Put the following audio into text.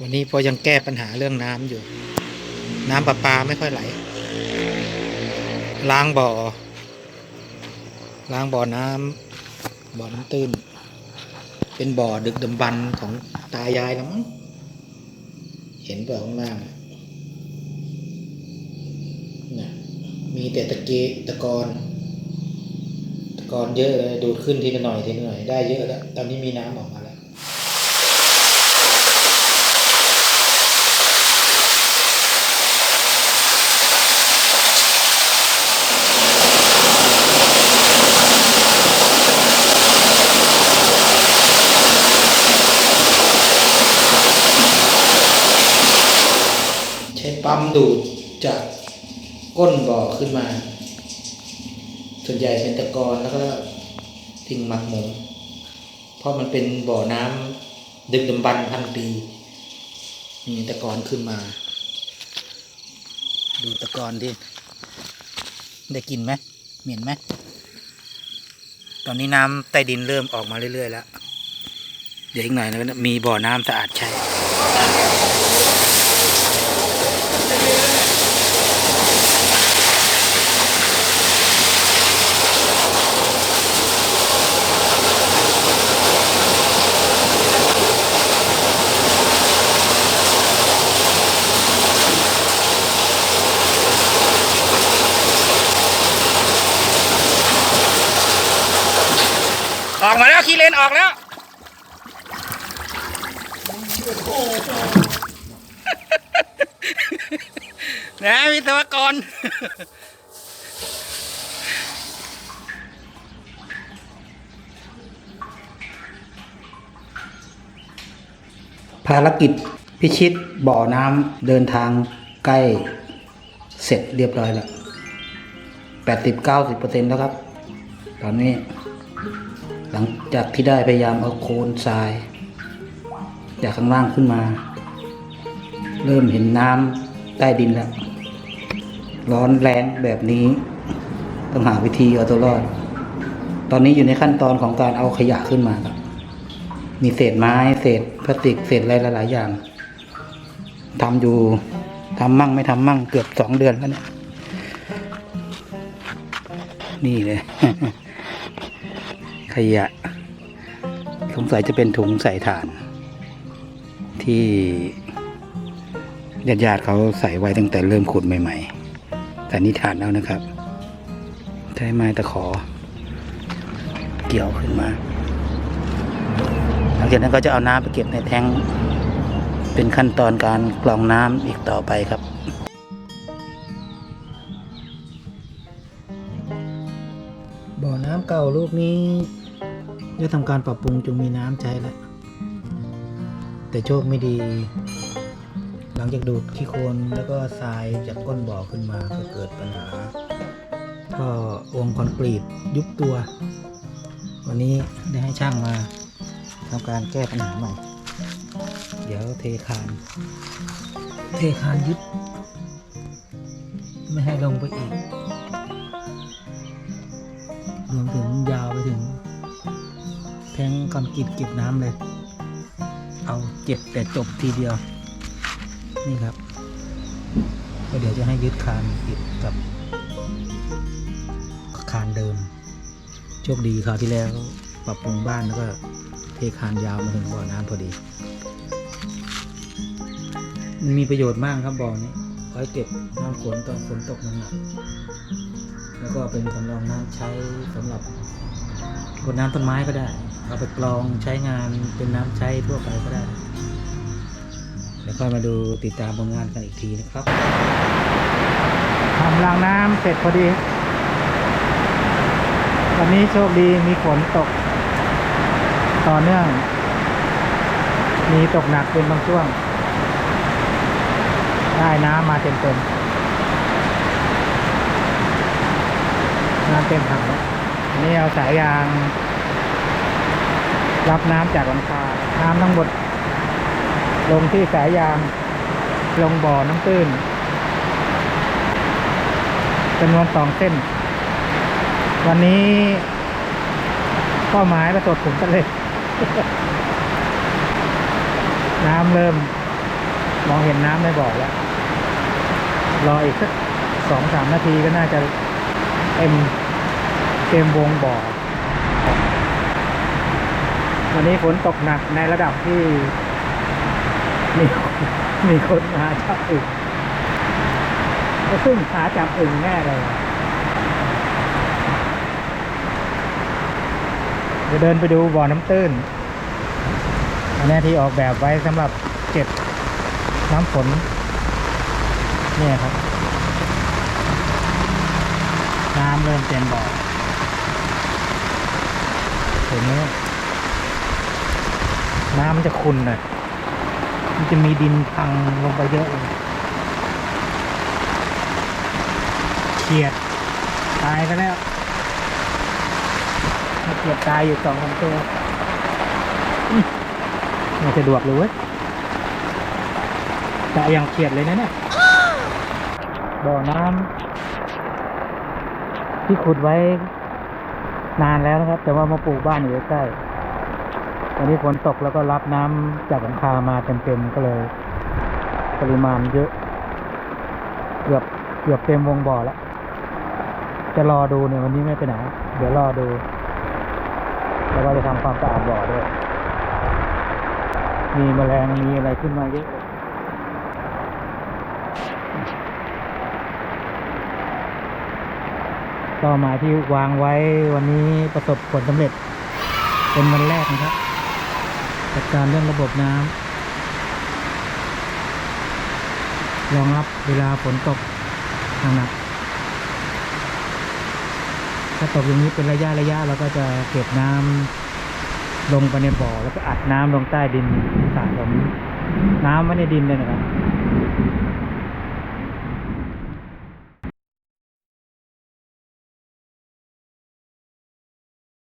วันนี้พอยังแก้ปัญหาเรื่องน้ำอยู่ น้ำประปาไม่ค่อยไหล ล้างบ่อ ล้างบ่อน้ำบ่อน้ำตื้น เป็นบ่อดึกดำบรรพ์ของตายายนะมั้ง เห็นเปล่าข้างล่างน่ะมีแต่ตะเกียตะกอนตะกอนเยอะเลยดูดขึ้นทีละหน่อยทีละหน่อยได้เยอะแล้ว ตอนนี้มีน้ำออกมา แล้วใช้ปั๊มดูดจากก้นบ่อขึ้นมา ส่วนใหญ่เป็นตะกอนแล้วก็ทิ้งหมักหมมเพราะมันเป็นบ่อน้ำดึกดำบรรพันปีมีตะกอนขึ้นมา ดูตะกอนที่ได้กลินไหมเหม็นไหมตอนนี้น้ำใต้ดินเริ่มออกมาเรื่อยๆแล้ว เดี๋ยวอีกหน่อยนะมีบ่อน้ำสะอาดใช้ ออกมาแล้วขี้เลนออกแล้ว นะวิศวกรภารกิจพิชิตบ่อน้ำเดินทางใกล้เสร็จเรียบร้อยแล้วแปดสิบเก้าสิบเปอร์เซ็นแล้วครับ ตอนนี้ หลังจากที่ได้พยายามเอาโคลนทราย จากข้างล่างขึ้นมา เริ่มเห็นน้ำใต้ดินแล้ว ร้อนแรงแบบนี้ ต้องหาวิธีเอาตัวรอด ตอนนี้อยู่ในขั้นตอนของการเอาขยะขึ้นมาครับมีเศษไม้เศษพลาสติกเศษอะไรหลาย ๆ อย่างทำอยู่ทำมั่งไม่ทำมั่งเกือบสองเดือนแล้วเนี่ย นี่เลย ขยะ สงสัยจะเป็นถุงใส่ถ่าน ที่ญาติญาติเขาใส่ไว้ตั้งแต่เริ่มขุดใหม่ๆแต่นี่ถ่านแล้วนะครับ ใช้ไม้ตะขอ เกี่ยวขึ้นมา หลังจากนั้นก็จะเอาน้ำไปเก็บในแท้งเป็นขั้นตอนการกรองน้ำอีกต่อไปครับบ่อน้ำเก่าลูกนี้ ได้ทำการปรับปรุงจนมีน้ำใช้แล้วแต่โชคไม่ดี หลังจากดูดขี้โคลนแล้วก็ทรายจากก้นบ่อขึ้นมาก็เกิดปัญหาท่อองค์คอนกรีตยุบตัว วันนี้ได้ให้ช่างมาทำการแก้ปัญหาใหม่ เดี๋ยวเทคาน เทคานยึด ไม่ให้ลงไปอีกรวมถึงยาวไปถึง แทงคอนกรีตเก็บน้ำเลย เอาเจ็บแต่จบทีเดียว นี่ครับก็เดี๋ยวจะให้ยึดคานติดกับคานเดิม โชคดีคราวที่แล้วปรับปรุงบ้านแล้วก็เทคานยาวมาถึงบ่อน้ำพอดี มันมีประโยชน์มากครับบ่อนี้ไว้เก็บน้ำฝนตอนฝนตกหนักแล้วก็เป็นสำรองน้ำใช้สำหรับรดน้ำต้นไม้ก็ได้ เอาไปกรองใช้งานเป็นน้ำใช้ทั่วไปก็ได้เดี๋ยวค่อยมาดูติดตามผลงานกันอีกทีนะครับทำรางน้ำเสร็จพอดี วันนี้โชคดีมีฝนตก ต่อเนื่อง มีตกหนักเป็นบางช่วง ได้น้ำมาเต็มๆน้ำเต็มถังนี่เอาสายยาง รับน้ำจากหลังคา น้ำทั้งหมด ลงที่สายยาง ลงบ่อน้ำตื้นจำนวนสองเส้น วันนี้เป้าหมายประสบผลสำเร็จน้ำเริ่ม มองเห็นน้ำในบ่อแล้ว รออีกสักสองสามนาทีก็น่าจะเต็มเต็มวงบ่อ วันนี้ฝนตกหนักในระดับที่ มีมีคนหาจับอึ่งก็ซึ่งหาจับอึ่งแน่เลยเดี๋ยวเดินไปดูบ่อน้ำตื้นอันนี้ที่ออกแบบไว้สำหรับเก็บน้ำฝนเนี่ยครับ น้ำเริ่มเต็มบ่อเห็นไหม น้ำมันจะขุ่นนะมันจะมีดินพังลงไปเยอะเลยเขียด ตายไปแล้วเขียดตายอยู่สองสามตัวไม่สะดวกเลยเว้ยแต่ยังเขียดเลยนะเนี่ยบ่อน้ำที่ขุดไว้นานแล้วนะครับ แต่ว่ามาปลูกบ้านอยู่ใกล้ ๆตอนนี้ฝนตกแล้วก็รับน้ำจากหลังคามาเต็มๆก็เลย ปริมาณเยอะ เกือบเกือบเต็มวงบ่อแล้ว จะรอดูเนี่ยวันนี้ไม่ไปไหนเดี๋ยวรอดู แล้วก็จะทำความสะอาดบ่อด้วย มีแมลงมีอะไรขึ้นมาเยอะเลยเป้าหมายที่วางไว้วันนี้ประสบผลสำเร็จ เป็นวันแรกนะครับ จัดการเรื่องระบบน้ำรองรับเวลาฝนตกหนักถ้าตกอย่างนี้เป็นระยะระยะเราก็จะเก็บน้ำลงไปในบ่อ แล้วก็อัดน้ำลงใต้ดินสะสมน้ำไว้ในดินเลยนะครับ